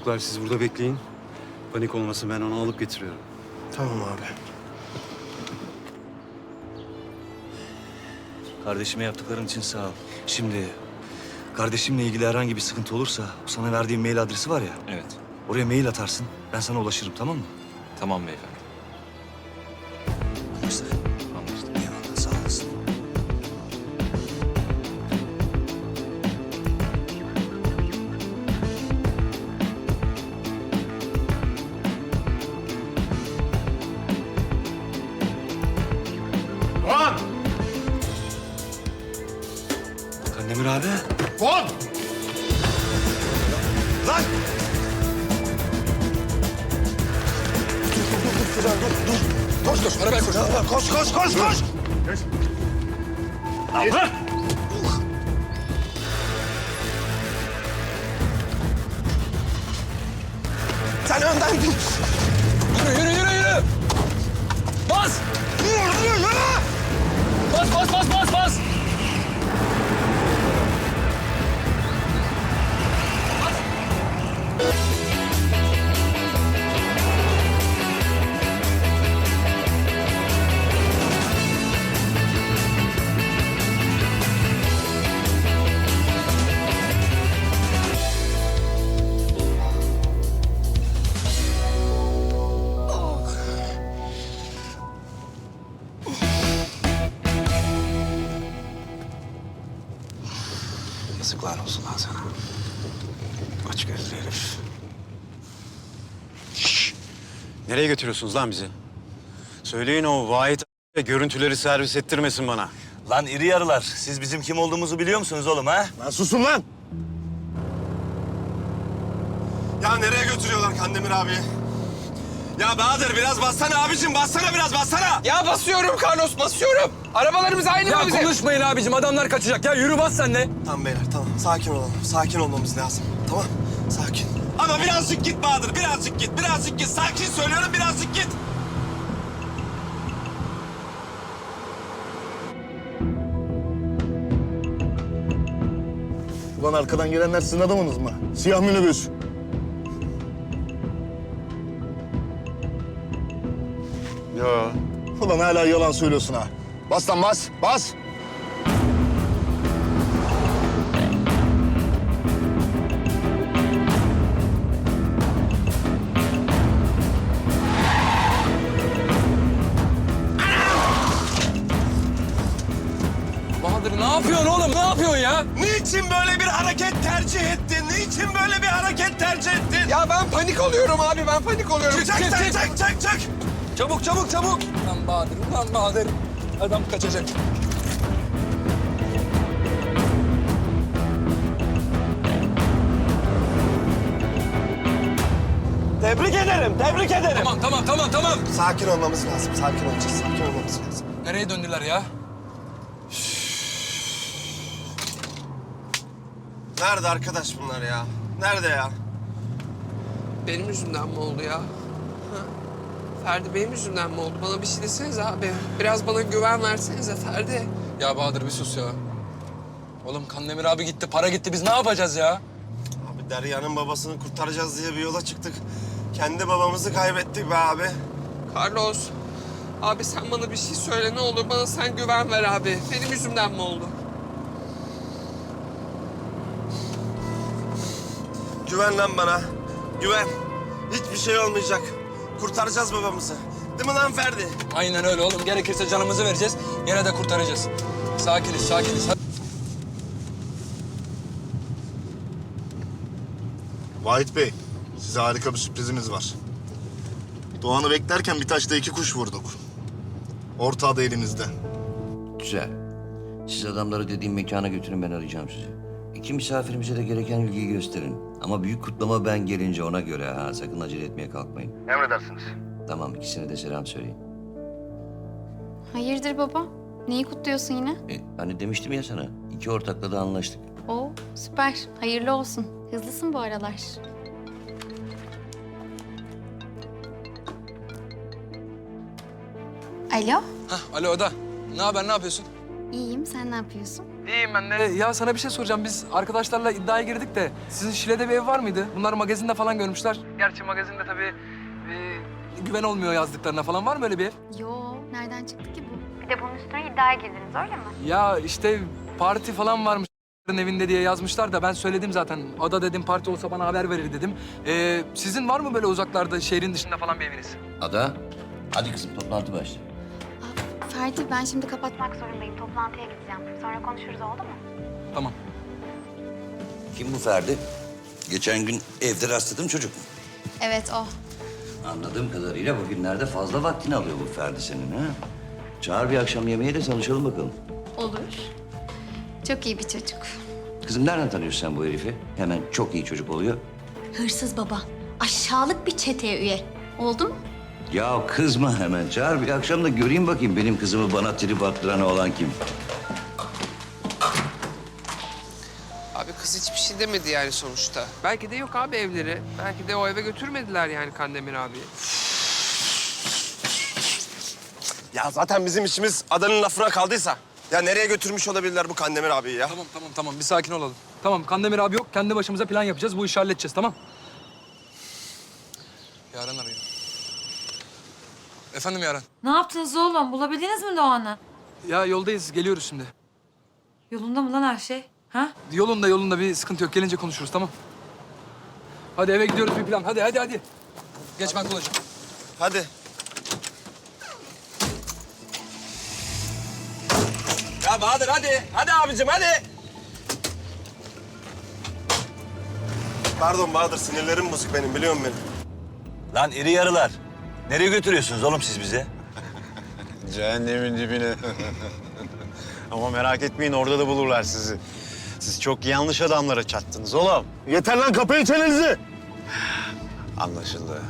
Çocuklar siz burada bekleyin. Panik olmasın ben onu alıp getiriyorum. Tamam abi. Kardeşime yaptıkların için sağ ol. Şimdi kardeşimle ilgili herhangi bir sıkıntı olursa sana verdiğim mail adresi var ya. Evet. Oraya mail atarsın. Ben sana ulaşırım tamam mı? Tamam beyefendi. Doğan! Lan! Dur, dur, dur, dur, dur, dur. Koş, koş, arabaya koş. Koş, koş, koş, koş! Geç. Lan! Sen önden git. Yazıklar olsun lan sana. Aç gözlü herif. Nereye götürüyorsunuz lan bizi? Söyleyin o vahit ve görüntüleri servis ettirmesin bana. Lan iri yarılar. Siz bizim kim olduğumuzu biliyor musunuz oğlum ha? Lan susun lan! Ya nereye götürüyorlar Kandemir abi? Ya Bahadır biraz bassana abicim, bassana biraz bassana! Ya basıyorum Carlos basıyorum. Arabalarımız aynı Ya mı bizim? konuşmayın abicim adamlar kaçacak. Ya yürü bas sen de. Tamam beyler tamam, sakin olalım. Sakin olmamız lazım, tamam? Sakin. Ama birazcık git Bahadır, birazcık git, birazcık git. Sakin söylüyorum, birazcık git. Ulan arkadan gelenler sizin adamınız mı? Siyah minibüs. Yo. Ulan hala yalan söylüyorsun ha. Bas lan bas, bas. Yapıyorsun oğlum ne yapıyorsun ya? Niçin böyle bir hareket tercih ettin? Niçin böyle bir hareket tercih ettin? Ya ben panik oluyorum abi ben panik oluyorum. Çık, çık, çık, çık, çık, çık. Çabuk çabuk çabuk. Lan Bahadır ulan Bahadır. Adam kaçacak. Tebrik ederim, tebrik ederim. Tamam tamam tamam tamam. Sakin olmamız lazım, sakin olacağız, sakin olmamız lazım. Nereye döndüler ya? Nerede arkadaş bunlar ya? Nerede ya? Benim yüzümden mi oldu ya? Ha? Ferdi benim yüzümden mi oldu? Bana bir şey desenize abi. Biraz bana güven versenize Ferdi. Ya Bahadır bir sus ya. Oğlum Kandemir abi gitti, para gitti. Biz ne yapacağız ya? Abi Derya'nın babasını kurtaracağız diye bir yola çıktık. Kendi babamızı kaybettik be abi. Carlos. Abi sen bana bir şey söyle ne olur bana sen güven ver abi. Benim yüzümden mi oldu? Güven lan bana. Güven. Hiçbir şey olmayacak. Kurtaracağız babamızı. Değil mi lan Ferdi? Aynen öyle oğlum. Gerekirse canımızı vereceğiz. Yine de kurtaracağız. Sakiniz, sakiniz. Hadi. Vahit Bey, size harika bir sürprizimiz var. Doğan'ı beklerken bir taşla iki kuş vurduk. Ortağı da elimizde. Güzel. Siz adamları dediğim mekana götürün ben arayacağım sizi. İki misafirimize de gereken ilgiyi gösterin. Ama büyük kutlama ben gelince ona göre ha. Sakın acele etmeye kalkmayın. Emredersiniz. Tamam ikisine de selam söyleyin. Hayırdır baba? Neyi kutluyorsun yine? E, hani demiştim ya sana. iki ortakla da anlaştık. Oo süper. Hayırlı olsun. Hızlısın bu aralar. Alo. Hah, alo Oda. Ne haber, ne yapıyorsun? İyiyim. Sen ne yapıyorsun? İyiyim ben de. Ya sana bir şey soracağım. Biz arkadaşlarla iddiaya girdik de sizin Şile'de bir ev var mıydı? Bunlar magazinde falan görmüşler. Gerçi magazinde tabii e, güven olmuyor yazdıklarına falan. Var mı öyle bir ev? Yo, nereden çıktı ki bu? Bir de bunun üstüne iddiaya girdiniz öyle mi? Ya işte parti falan varmış evinde diye yazmışlar da ben söyledim zaten. Ada dedim parti olsa bana haber verir dedim. Ee, sizin var mı böyle uzaklarda şehrin dışında falan bir eviniz? Ada, hadi kızım toplantı başlıyor. Ferdi ben şimdi kapatmak zorundayım. Toplantıya gideceğim. Sonra konuşuruz oldu mu? Tamam. Kim bu Ferdi? Geçen gün evde rastladım çocuk mu? Evet o. Anladığım kadarıyla bugünlerde fazla vaktini alıyor bu Ferdi senin ha? Çağır bir akşam yemeğe de tanışalım bakalım. Olur. Çok iyi bir çocuk. Kızım nereden tanıyorsun sen bu herifi? Hemen çok iyi çocuk oluyor. Hırsız baba. Aşağılık bir çeteye üye. Oldu mu? Ya kızma hemen. Çağır bir akşam da göreyim bakayım benim kızımı bana trip attıran olan kim? Abi kız hiçbir şey demedi yani sonuçta. Belki de yok abi evleri. Belki de o eve götürmediler yani Kandemir abiyi. Ya zaten bizim işimiz adanın lafına kaldıysa. Ya nereye götürmüş olabilirler bu Kandemir abiyi ya? Tamam tamam tamam bir sakin olalım. Tamam Kandemir abi yok. Kendi başımıza plan yapacağız. Bu işi halledeceğiz tamam? Yaren arıyor. Efendim Yaren. Ne yaptınız oğlum? Bulabildiniz mi Doğan'ı? Ya yoldayız. Geliyoruz şimdi. Yolunda mı lan her şey? Ha? Yolunda yolunda bir sıkıntı yok. Gelince konuşuruz tamam. Hadi eve gidiyoruz bir plan. Hadi hadi hadi. Geç ben kullanacağım. Hadi. Ya Bahadır hadi. Hadi abicim hadi. Pardon Bahadır sinirlerim bozuk benim biliyor musun beni? Lan iri yarılar. Nereye götürüyorsunuz oğlum siz bizi? Cehennemin dibine. Ama merak etmeyin orada da bulurlar sizi. Siz çok yanlış adamlara çattınız oğlum. Yeter lan kapayın çenenizi. Anlaşıldı.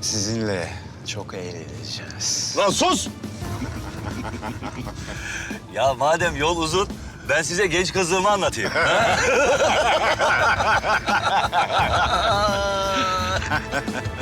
Sizinle çok eğleneceğiz. Lan sus. Ya madem yol uzun, ben size genç kızlığımı anlatayım. ha?